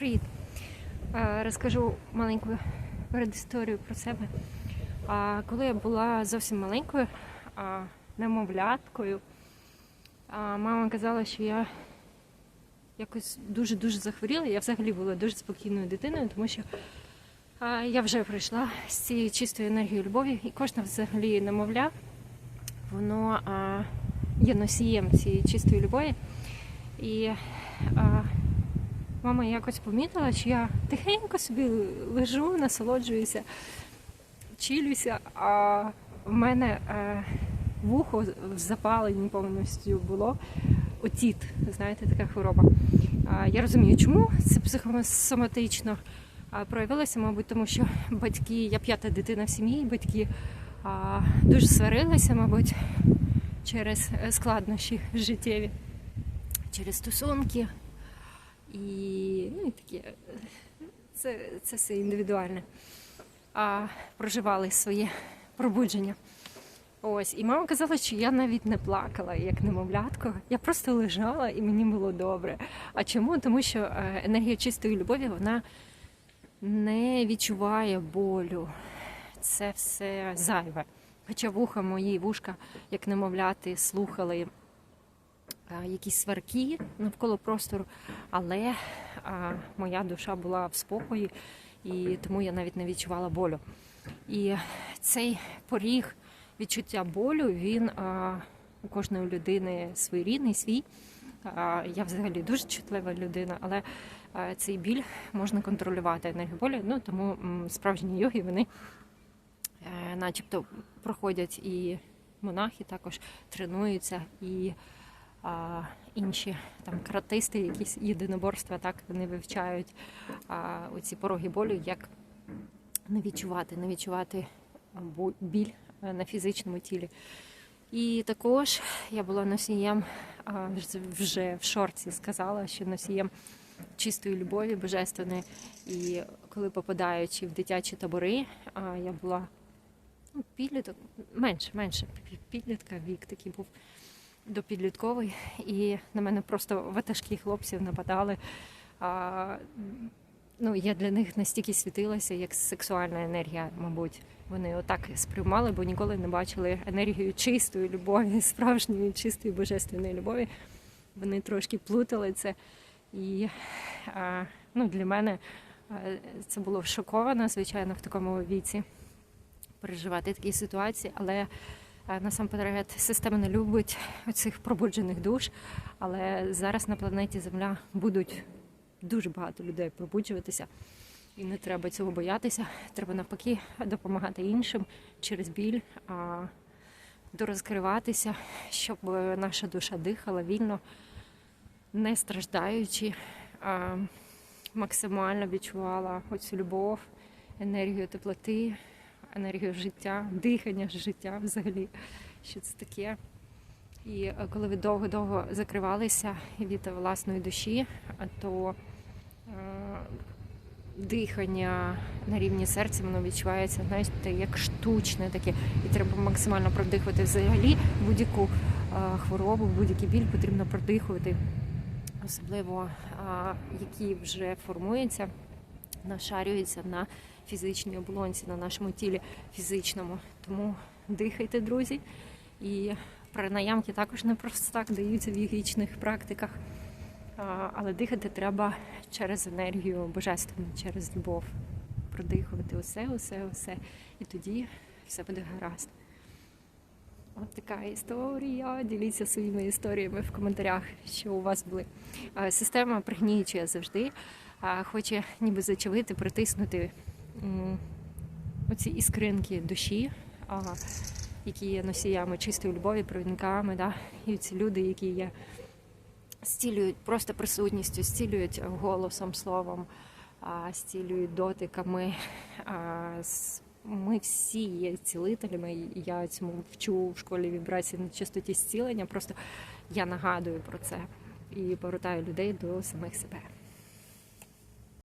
Привіт! Розкажу маленьку передісторію про себе. Коли я була зовсім маленькою, немовляткою, мама казала, що я якось дуже-дуже захворіла. Я взагалі була дуже спокійною дитиною, тому що я вже прийшла з цією чистою енергією любові, і кожна взагалі немовля, воно є носієм цієї чистої любові. І мама якось помітила, що я тихенько собі лежу, насолоджуюся, чилюся, а в мене е, вухо в запаленні повністю було отіт, знаєте, така хвороба. Я розумію, чому це психосоматично проявилося, мабуть, тому що батьки, я п'ята дитина в сім'ї, батьки дуже сварилися, мабуть, через е, складнощі життєві, через стосунки. І, ну, і таке, це, це все індивідуальне. А проживали своє пробудження. Ось, і мама казала, що я навіть не плакала, як немовлятко. Я просто лежала і мені було добре. А чому? Тому що е, енергія чистої любові вона не відчуває болю. Це все зайве. Хоча вуха мої вушка, як немовляти, слухали якісь сварки навколо простору, але моя душа була в спокої, і тому я навіть не відчувала болю. І цей поріг відчуття болю, він у кожної людини своєрідний, свій. Я взагалі дуже чутлива людина, але цей біль можна контролювати енергію болю. Ну тому справжні йоги вони е, начебто проходять і монахи також тренуються і а, інші там каратисти, якісь єдиноборства, так вони вивчають а, оці пороги болю, як не відчувати, не відчувати біль е, на фізичному тілі. І також я була носієм вже- в шорці сказала, що носієм чистої любові, божественної. І коли попадаючи в дитячі табори, я була ну, підліток, менше, менше підлітка, вік такий був допідлітковий, і на мене просто ватажкі хлопців нападали. А, ну, я для них настільки світилася, як сексуальна енергія, мабуть. Вони отак сприймали, бо ніколи не бачили енергію чистої любові, справжньої чистої божественної любові. Вони трошки плутали це. І а, ну, для мене це було шоковано, звичайно, в такому віці переживати такі ситуації, але насамперед система не любить цих пробуджених душ. Але зараз на планеті Земля будуть дуже багато людей пробуджуватися. І не треба цього боятися. Треба навпаки допомагати іншим через біль, а, дорозкриватися, щоб е, наша душа дихала вільно, не страждаючи, а, максимально відчувала оцю любов, енергію теплоти, енергію життя, дихання життя взагалі, що це таке. І е, коли ви довго-довго закривалися від власної душі, то е, дихання на рівні серця воно відчувається, знаєте, як штучне таке. І треба максимально продихувати взагалі будь-яку е, хворобу, будь-який біль потрібно продихувати, особливо які вже формуються, нашарюються на фізичній оболонці, на нашому тілі фізичному. Тому дихайте, друзі. І пранаямки також не просто так даються в йогічних практиках. Але дихати треба через енергію божественну, через любов. Продихувати усе, усе, усе. І тоді все буде гаразд. От така історія. Діліться своїми історіями в коментарях, що у вас були. Система пригнічує завжди, хоче ніби зачавити, притиснути оці іскринки душі, які є носіями чистої любові, провідниками, да? і ці люди, які є зцілюють просто присутністю, зцілюють голосом, словом, а, зцілюють дотиками. Ми всі є цілителями. Я цьому вчу в школі вібрації на частоті зцілення. Просто я нагадую про це і повертаю людей до самих себе.